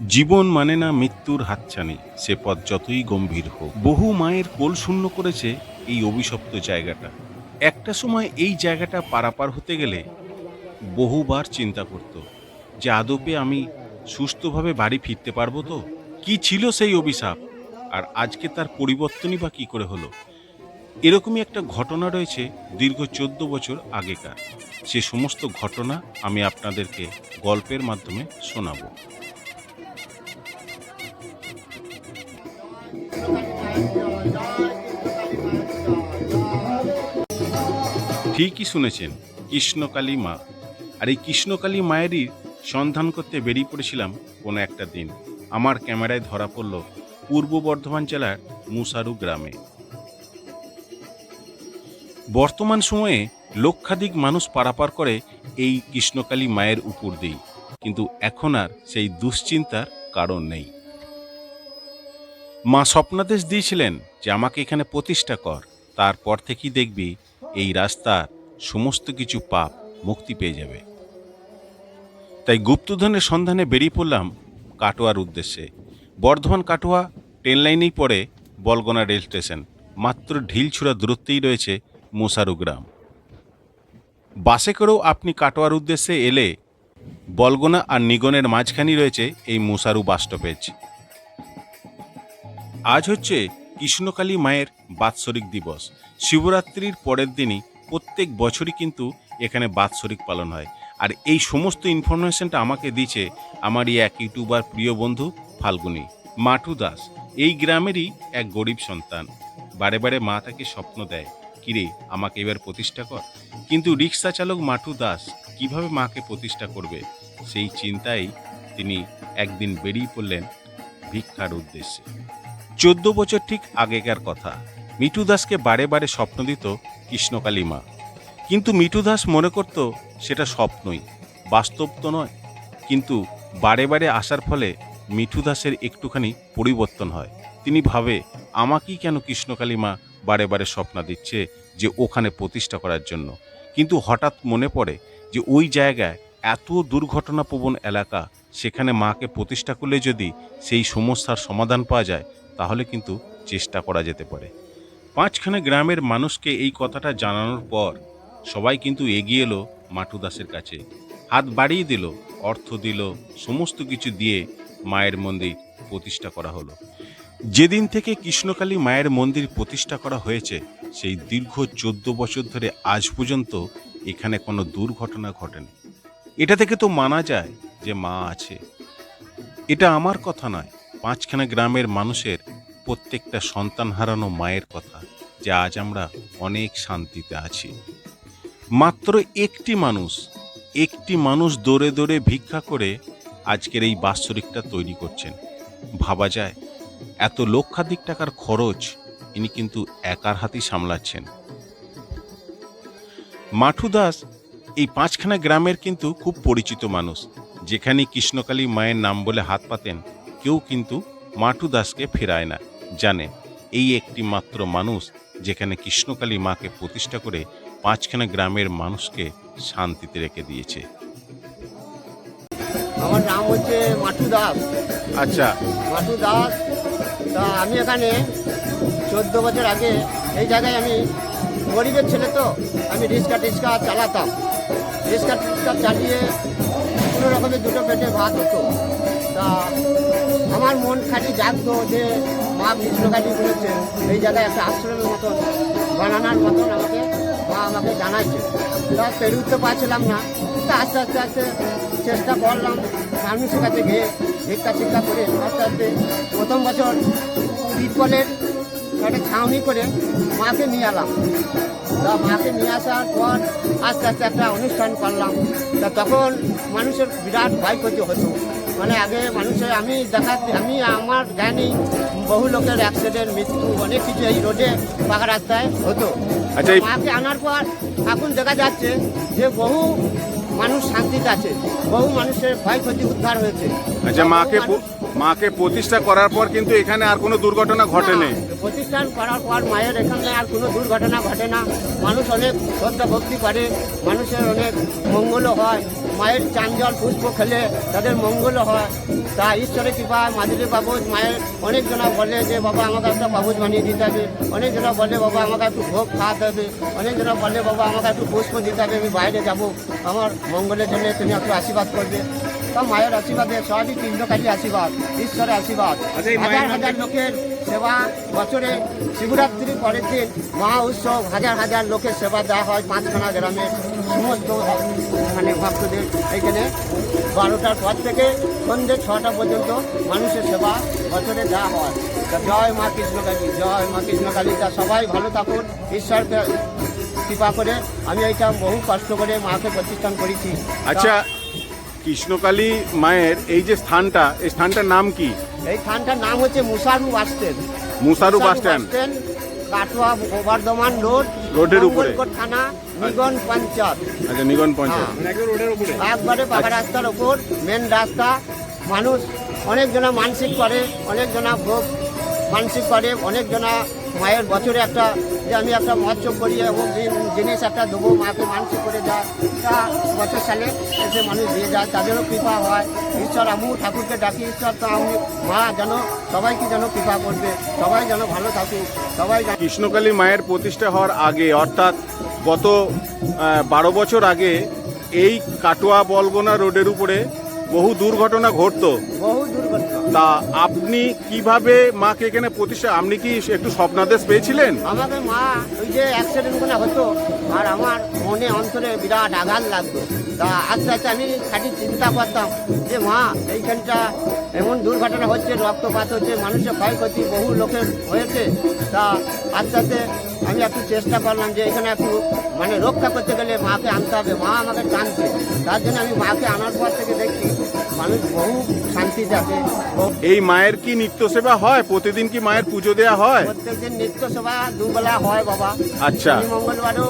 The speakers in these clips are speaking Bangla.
জীবন মানে না মৃত্যুর হাতছানি, সে পথ যতই গম্ভীর হোক। বহু মায়ের কোল শূন্য করেছে এই অভিশপ্ত জায়গাটা। একটা সময় এই জায়গাটা পারাপার হতে গেলে বহুবার চিন্তা করত, যে আদপে আমি সুস্থভাবে বাড়ি ফিরতে পারব তো? কি ছিল সেই অভিশাপ? আর আজকে তার পরিবর্তনই বা কী করে হলো? এরকমই একটা ঘটনা রয়েছে দীর্ঘ চোদ্দ বছর আগেকার। সে সমস্ত ঘটনা আমি আপনাদেরকে গল্পের মাধ্যমে শোনাবো। ঠিকই শুনেছেন, কৃষ্ণকালী মা। আর এই কৃষ্ণকালী মায়েরই সন্ধান করতে বেরিয়ে পড়েছিলাম কোনো একটা দিন। আমার ক্যামেরায় ধরা পড়ল পূর্ব বর্ধমান জেলার মুসারু গ্রামে। বর্তমান সময়ে লক্ষাধিক মানুষ পারাপার করে এই কৃষ্ণকালী মায়ের উপর দিয়েই। কিন্তু এখন আর সেই দুশ্চিন্তার কারণ নেই। মা স্বপ্নাদেশ দিয়েছিলেন যে আমাকে এখানে প্রতিষ্ঠা কর, তারপর থেকেই দেখবি এই রাস্তার সমস্ত কিছু পাপ মুক্তি পেয়ে যাবে। তাই গুপ্তধনের সন্ধানে বেরিয়ে পড়লাম কাটোয়ার উদ্দেশ্যে। বর্ধমান কাটোয়া ট্রেন লাইনেই পড়ে বলগোনা রেল স্টেশন। মাত্র ঢিলছুড়া দূরত্বেই রয়েছে মুসারু গ্রাম। বাসে করেও আপনি কাটোয়ার উদ্দেশ্যে এলে বলগোনা আর নিগনের মাঝখানেই রয়েছে এই মুসারু বাস স্টপেজ। আজ হচ্ছে কৃষ্ণকালী মায়ের বাৎসরিক দিবস। শিবরাত্রির পরের দিনই প্রত্যেক বছরই কিন্তু এখানে বাৎসরিক পালন হয়। আর এই সমস্ত ইনফরমেশনটা আমাকে দিয়েছে আমারই এক ইউটিউবার প্রিয় বন্ধু ফাল্গুনি মাটু দাস। এই গ্রামেরই এক গরিব সন্তান। বারে বারে মা তাকে স্বপ্ন দেয়, কিরে, আমাকে এবার প্রতিষ্ঠা কর। কিন্তু রিক্সা চালক মাটু দাস কীভাবে মাকে প্রতিষ্ঠা করবে? সেই চিন্তায় তিনি একদিন বেরিয়ে পড়লেন ভিক্ষার উদ্দেশ্যে। চোদ্দ বছর ঠিক আগেকার কথা। মিঠু দাসকে বারে বারে স্বপ্ন দিত কৃষ্ণকালী মা। কিন্তু মিঠু দাস মনে করত সেটা স্বপ্নই, বাস্তব তো নয়। কিন্তু বারে বারে আসার ফলে মিঠু দাসের একটুখানি পরিবর্তন হয়। তিনি ভাবে, আমাকেই কেন কৃষ্ণকালী মা বারে বারে স্বপ্ন দিচ্ছে যে ওখানে প্রতিষ্ঠা করার জন্য? কিন্তু হঠাৎ মনে পড়ে যে ওই জায়গায় এত দুর্ঘটনাপ্রবণ এলাকা, সেখানে মাকে প্রতিষ্ঠা করলে যদি সেই সমস্যার সমাধান পাওয়া যায়, তাহলে কিন্তু চেষ্টা করা যেতে পারে। পাঁচখানে গ্রামের মানুষকে এই কথাটা জানানোর পর সবাই কিন্তু এগিয়ে এলো মাটু দাসের কাছে। হাত বাড়িয়ে দিল, অর্থ দিল, সমস্ত কিছু দিয়ে মায়ের মন্দির প্রতিষ্ঠা করা হলো। যেদিন থেকে কৃষ্ণকালী মায়ের মন্দির প্রতিষ্ঠা করা হয়েছে, সেই দীর্ঘ চোদ্দ বছর ধরে আজ পর্যন্ত এখানে কোনো দুর্ঘটনা ঘটেনি। এটা থেকে তো মানা যায় যে মা আছে। এটা আমার কথা নয়, পাঁচখানা গ্রামের মানুষের প্রত্যেকটা সন্তান হারানো মায়ের কথা, যে আজ আমরা অনেক শান্তিতে আছি। মাত্র একটি মানুষ একটি মানুষ দৌড়ে দৌড়ে ভিক্ষা করে আজকের এই বাৎসরিকটা তৈরি করছেন। ভাবা যায়, এত লক্ষাধিক টাকার খরচ ইনি কিন্তু একার হাতেই সামলাচ্ছেন। মাঠু দাস এই পাঁচখানা গ্রামের কিন্তু খুব পরিচিত মানুষ যেখানে কৃষ্ণকালী মায়ের নাম বলে হাত পাতেন, কেউ কিন্তু মাটু দাসকে ফেরায় না। জানে এই একটি মাত্র মানুষ যেখানে কৃষ্ণকালী মাকে প্রতিষ্ঠা করে পাঁচখানা গ্রামের মানুষকে শান্তিতে রেখে দিয়েছে। আমার নাম হচ্ছে মাটু দাস। আচ্ছা। মাটু দাস তা আমি এখানে চোদ্দ বছর আগে এই জায়গায় আমি গরিবের ছেলে তো আমি রিক্সা টিক্সা চালাতাম। রিক্সা টিক্সা চালিয়ে কোনো রকমের দুটো পেটে ভাত হতো। তা আমার মন খালি জাগতো যে মা কৃষ্ণকালী বলেছে এই জায়গায় একটা আশ্রমের মতন বানানোর মতন আমাকে, মা আমাকে জানাইছে। তা পেরে উঠতে পারছিলাম না। তা আস্তে আস্তে আস্তে চেষ্টা করলাম মানুষের কাছে গিয়ে ভিক্ষা শিক্ষা করে আস্তে আস্তে প্রথম বছর তিরপলের একটা ছাউনি করে মাকে নিয়ে এলাম। তা মাকে নিয়ে আসার পর আস্তে আস্তে একটা অনুষ্ঠান করলাম। তা তখন মানুষের বিরাট ক্ষয়ক্ষতি হতো। মানে আগে মানুষের, আমি দেখা, আমি আমার জানি বহু লোকের অ্যাক্সিডেন্ট মৃত্যু অনেক কিছু এই রোডে পাকা রাস্তায় হতো। আচ্ছা, এই- মাকে আনার পর এখন দেখা যাচ্ছে যে বহু মানুষ শান্তিতে আছে বহু মানুষের ক্ষয়ক্ষতি উদ্ধার হয়েছে। আচ্ছা মাকে প- মাকে প্রতিষ্ঠা করার পর কিন্তু এখানে আর কোনো দুর্ঘটনা ঘটেনি না, প্রতিষ্ঠান করার পর মায়ের এখানে আর কোনো দুর্ঘটনা ঘটে না। মানুষ অনেক শ্রদ্ধা ভক্তি করে মানুষের অনেক মঙ্গলও হয়। মায়ের চাঞ্জল পুষ্প খেলে তাদের মঙ্গলও হয়। তা ঈশ্বরের কৃপা মাদুরি বাবুজ মায়ের অনেকজনা বলে যে বাবা আমাকে একটা বাবুজ বানিয়ে দিতে হবে। অনেকজনা বলে বাবা আমাকে একটু ভোগ খাওয়াতে হবে। অনেকজনা বলে বাবা আমাকে একটু পুষ্প দিতে হবে আমি বাইরে যাব। আমার মঙ্গলের জন্য তুমি একটু আশীর্বাদ করবে। তা মায়ের আশীর্বাদে সবই কৃষ্ণকালী আশীর্বাদ ঈশ্বরের আশীর্বাদ। আচ্ছা, হাজার হাজার লোকের সেবা বছরে শিবরাত্রির পরের দিন মহা উৎসব হাজার হাজার লোকের সেবা দেওয়া হয় পাঁচখানা গ্রামের সমস্ত মানে ভক্তদের এখানে বারোটার পর থেকে সন্ধ্যে ছটা পর্যন্ত মানুষের সেবা বছরে দেওয়া হয়। জয় মা কৃষ্ণকালী জয় মা কৃষ্ণকালী তা সবাই ভালো থাকুন ঈশ্বরকে কৃপা করে। আমি এইটা বহু কষ্ট করে মাকে প্রতিষ্ঠান করেছি। আচ্ছা কৃষ্ণকালী মায়ের এই যে স্থানটা এই স্থানটার নাম কি? এই থানটার নাম হচ্ছে Musaru bus stand. Musaru bus stand. Katwa Bardhaman road রোডের উপরে। থানা নিগন পঞ্চায়েত। আচ্ছা নিগন পঞ্চায়েত। হ্যাঁ। একবারে পাকা রাস্তার ওপর মেন রাস্তা। মানুষ অনেকজনা মানসিক করে অনেকজনা ভোগ মানসিক করে অনেকজনা মায়ের বছরে একটা যে আমি একটা মৎস্য করি এবং জিন- জিনিস একটা দেবো মাকে মানসিক করে যায় তা বছর সালে এসে মানুষ দিয়ে যায় তাদেরও কৃপা হয়। ঈশ্বর আমু ঠাকুরকে ডাকি ঈশ্বর তো আমি মা যেন সবাইকে যেন কৃপা করবে সবাই যেন ভালো থাকুক সবাই কৃষ্ণকালী মায়ের প্রতিষ্ঠা হওয়ার আগে অর্থাৎ গত বারো বছর আগে এই কাটোয়া বলগোনা রোডের উপরে বহু দুর্ঘটনা ঘটতো। বহু তা আপনি কীভাবে মাকে এখানে প্রতিষ্ঠা আপনি কি একটু স্বপ্নাদেশ পেয়েছিলেন? আমাকে মা ওই যে অ্যাক্সিডেন্ট করে হতো, আর আমার মনে অন্তরে বিরাট আঘাত লাগতো। তা আস্তে আস্তে আমি খালি চিন্তা করতাম যে, মা, এইখানটা এমন দুর্ঘটনা হচ্ছে, রক্তপাত হচ্ছে, মানুষের ক্ষয়ক্ষতি, বহু লোকের হয়েছে। তা আস্তে আস্তে আমি একটু চেষ্টা করলাম যে, এখানে একটু মানে রক্ষা করতে গেলে মাকে আনতে হবে। মা আমাকে টানছে। তার জন্য আমি মাকে আনার পর থেকে দেখছি মানুষ বহু শান্তিতে আছে এই মায়ের কি নিত্য সেবা হয়? প্রতিদিন কি মায়ের পুজো দেওয়া হয়? প্রত্যেকদিন নিত্য সেবা দুবেলা হয় বাবা। আচ্ছা। মঙ্গলবারও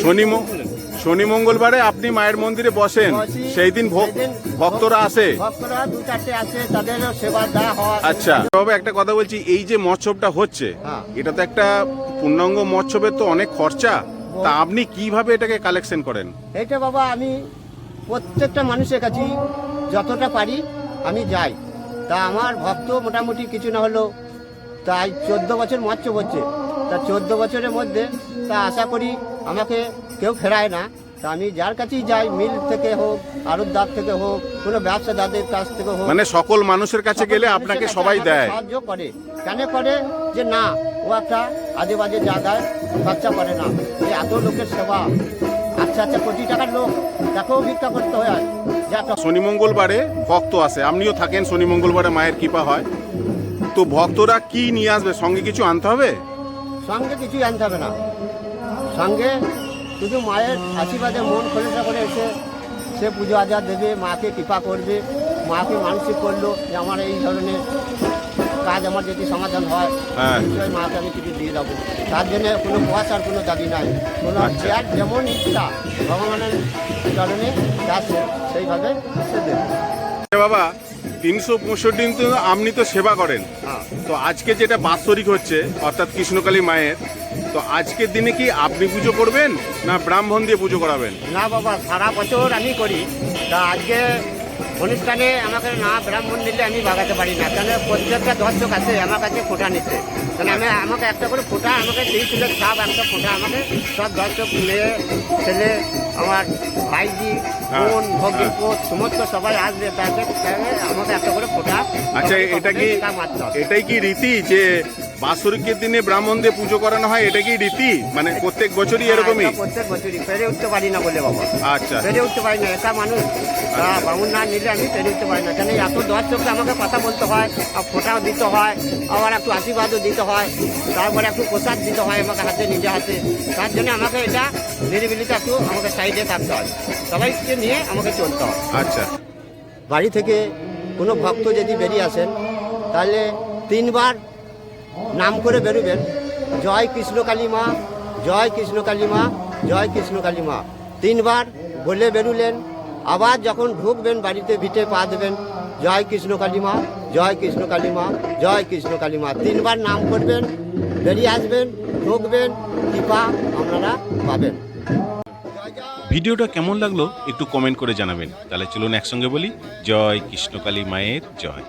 শনি শনি মঙ্গলবারে আপনি মায়ের মন্দিরে বসেন। সেই দিন ভক- ভক্তরা আসে। আচ্ছা। তবে একটা কথা বলছি এই যে মৎসবটা হচ্ছে হ্যাঁ। এটা তো একটা পূর্ণাঙ্গ মৎসবের তো অনেক খরচা। তা আপনি কীভাবে এটাকে কালেকশন করেন? এইটা বাবা আমি প্রত্যেকটা মানুষের কাছে যতটা পারি আমি যাই। তা আমার ভক্ত মোটামুটি কিছু না হলেও তাই চোদ্দ বছর মৎস্য হচ্ছে। তা চোদ্দ বছরের মধ্যে তা আশা করি আমাকে কেউ ফেরায় না। তা আমি যার কাছেই যাই মিল থেকে হোক আড়তদার থেকে হোক কোনো ব্যবসাদারদের কাছ থেকে হোক মানে সকল মানুষের কাছে গেলে আপনাকে সবাই দেয়। সাহায্য করে। কেন করে? যে না ও একটা আজে বাজে জায়গায় খরচা করে না। যে এত লোকের সেবা আচ্ছা কোটি টাকার লোক। তাকেও ভিক্ষা করতে হয় শনি মঙ্গলবারে ভক্ত আসে আপনিও থাকেন শনি মঙ্গলবারে মায়ের কৃপা হয়। তো ভক্তরা কি নিয়ে আসবে? সঙ্গে কিছু আনতে হবে? সঙ্গে কিছুই আনতে হবে না। সঙ্গে শুধু মায়ের আশীর্বাদে মন খোলসা করে এসে সে পুজো আজার দেবে মাকে কৃপা করবে মাকে মানসিক করল যে আমার এই ধরনের কাজ আমার যদি সমাধান হয় হ্যাঁ। নিশ্চয়ই মাকে আমি কিছু দিয়ে দেবো। তার জন্য কোনো পয়সার কোনো দাবি নাই। কোনো আচ্ছা। যার যেমন ইচ্ছা ভগবানের চরণে যা সেইভাবে সে দেবে। বাবা তিনশো পঁয়ষট্টি দিন তো আপনি তো সেবা করেন। হ্যাঁ। তো আজকে যেটা বাৎসরিক হচ্ছে অর্থাৎ কৃষ্ণকালী মায়ের তো আজকের দিনে কি আপনি পুজো করবেন না ব্রাহ্মণ দিয়ে পুজো করাবেন? না বাবা সারা বছর আমি করি। তা আজকে অনুষ্ঠানে আমাকে না ব্রাহ্মণ দিলে আমি বাগাতে পারি না। কেন প্রত্যেকটা দর্শক আছে আমার কাছে ফোঁটা নিতে। কেন আমি আমাকে একটা করে ফোঁটা আমাকে দিয়েছিল সব একটা ফোঁটা আমাকে সব দর্শক মেয়ে ছেলে আমার ভাইজি হ্যাঁ, বোন ভগ্নি হ্যাঁ। পোত সমস্ত সবাই আসবে তাকে আমাকে একটা করে ফোঁটা আচ্ছা এটা কি এটাই কি রীতি যে বাৎসরিকের দিনে ব্রাহ্মণ দিয়ে পুজো করানো হয় এটা কি রীতি? মানে প্রত্যেক বছরই এরকমই? প্রত্যেক বছরই। পেরে উঠতে পারি না বলে বাবা। আচ্ছা। পেরে উঠতে পারি না একা মানুষ। তা বামুন না নিলে আমি পেরে উঠতে পারি না। কেন এত দর্শককে আমাকে কথা বলতে হয় আর ফোটাও দিতে হয় আবার একটু আশীর্বাদও দিতে হয় তারপরে একটু প্রসাদ দিতে হয় আমাকে হাতে নিজে হাতে। তার জন্য আমাকে এটা নিরিবিলিতে একটু আমাকে সাইডে থাকতে হয়। সবাইকে নিয়ে আমাকে চলতে হয়। আচ্ছা। বাড়ি থেকে কোনো ভক্ত যদি বেরিয়ে আসেন তাহলে তিনবার নাম করে বেরোবেন। জয় কৃষ্ণকালী মা, জয় কৃষ্ণকালী মা, জয় কৃষ্ণকালী মা। তিনবার বলে বেরুলেন, আবার যখন ঢুকবেন বাড়িতে ভিটে পা দেবেন, জয় কৃষ্ণকালী মা, জয় কৃষ্ণকালী মা, জয় কৃষ্ণকালী মা। তিনবার নাম করবেন, বেরিয়ে আসবেন, ঢুকবেন, কৃপা আপনারা পাবেন। ভিডিওটা কেমন লাগল একটু কমেন্ট করে জানাবেন। তাহলে চলুন একসঙ্গে বলি, জয় কৃষ্ণকালী মায়ের জয়।